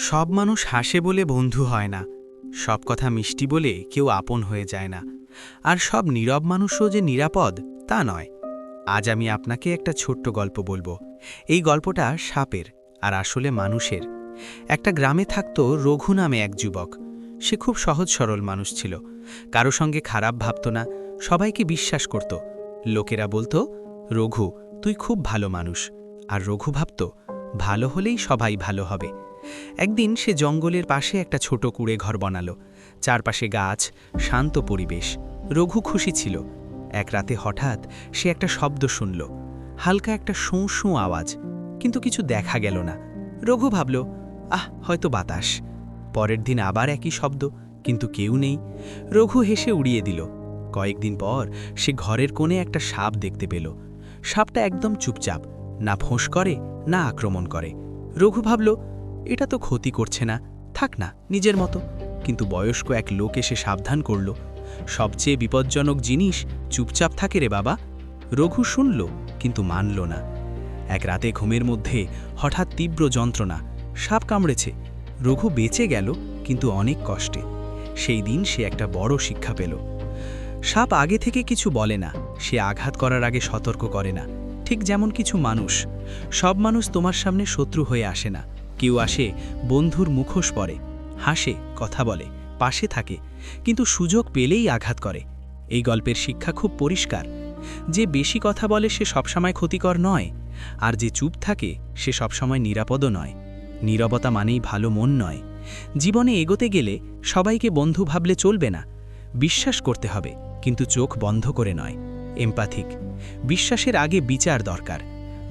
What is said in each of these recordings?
সব মানুষ হাসে বলে বন্ধু হয় না। সব কথা মিষ্টি বলে কেউ আপন হয়ে যায় না। আর সব নীরব মানুষও যে নিরাপদ, তা নয়। আজ আমি আপনাকে একটা ছোট্ট গল্প বলব। এই গল্পটা সাপের আর আসলে মানুষের। একটা গ্রামে থাকত রঘু নামে এক যুবক। সে খুব সহজ সরল মানুষ ছিল। কারও সঙ্গে খারাপ ভাবত না, সবাইকে বিশ্বাস করত। লোকেরা বলতো, রঘু, তুই খুব ভালো মানুষ। আর রঘু ভাবত, ভালো হলেই সবাই ভালো হবে। একদিন সে জঙ্গলের পাশে একটা ছোট কুড়ে ঘর বানালো। চারপাশে গাছ, শান্ত পরিবেশ, রঘু খুশি ছিল। এক রাতে হঠাৎ সে একটা শব্দ শুনল। হালকা একটা শোঁ শোঁ আওয়াজ, কিন্তু কিছু দেখা গেল না। রঘু ভাবল, আহ, হয়তো বাতাস। পরের দিন আবার একই শব্দ, কিন্তু কেউ নেই। রঘু হেসে উড়িয়ে দিল। কয়েকদিন পর সে ঘরের কোণে একটা সাপ দেখতে পেল। সাপটা একদম চুপচাপ, না ফোঁস করে, না আক্রমণ করে। রঘু ভাবল এটা তো ক্ষতি করছে না। থাক না, নিজের মতো। কিন্তু বয়স্ক এক লোক এসে সাবধান করল। সবচেয়ে বিপজ্জনক জিনিস, চুপচাপ থাকে রে বাবা। রঘু শুনল, কিন্তু মানল না। এক রাতে ঘুমের মধ্যে হঠাৎ তীব্র যন্ত্রণা, সাপ কামড়েছে। রঘু বেঁচে গেল, কিন্তু অনেক কষ্টে। সেই দিন সে একটা বড় শিক্ষা পেল। সাপ আগে থেকে কিছু বলে না, সে আঘাত করার আগে সতর্ক করে না। ঠিক যেমন কিছু মানুষ, সব মানুষ তোমার সামনে শত্রু হয়ে আসে না। কেউ আসে, বন্ধুর মুখোশ পরে, হাসে, কথা বলে, পাশে থাকে, কিন্তু সুযোগ পেলেই আঘাত করে। এই গল্পের শিক্ষা খুব পরিষ্কার। যে বেশি কথা বলে সে সবসময় ক্ষতিকর নয়, আর যে চুপ থাকে, সে সবসময় নিরাপদও নয়। নীরবতা মানেই ভালো মন নয়। জীবনে এগোতে গেলে সবাইকে বন্ধু ভাবলে চলবে না। বিশ্বাস করতে হবে, কিন্তু চোখ বন্ধ করে নয়। এম্পাথিক। বিশ্বাসের আগে বিচার দরকার।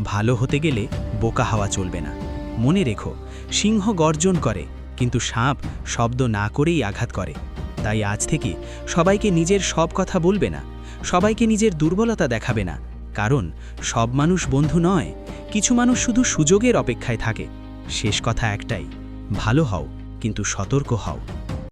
ভালো হতে গেলে বোকা হওয়া চলবে না। মনে রেখো, সিংহ গর্জন করে, কিন্তু সাপ শব্দ না করেই আঘাত করে। তাই আজ থেকে সবাইকে নিজের সব কথা বলবে না, সবাইকে নিজের দুর্বলতা দেখাবে না, কারণ সব মানুষ বন্ধু নয়, কিছু মানুষ শুধু সুযোগের অপেক্ষায় থাকে। শেষ কথা একটাই, ভালো হও, কিন্তু সতর্ক হও।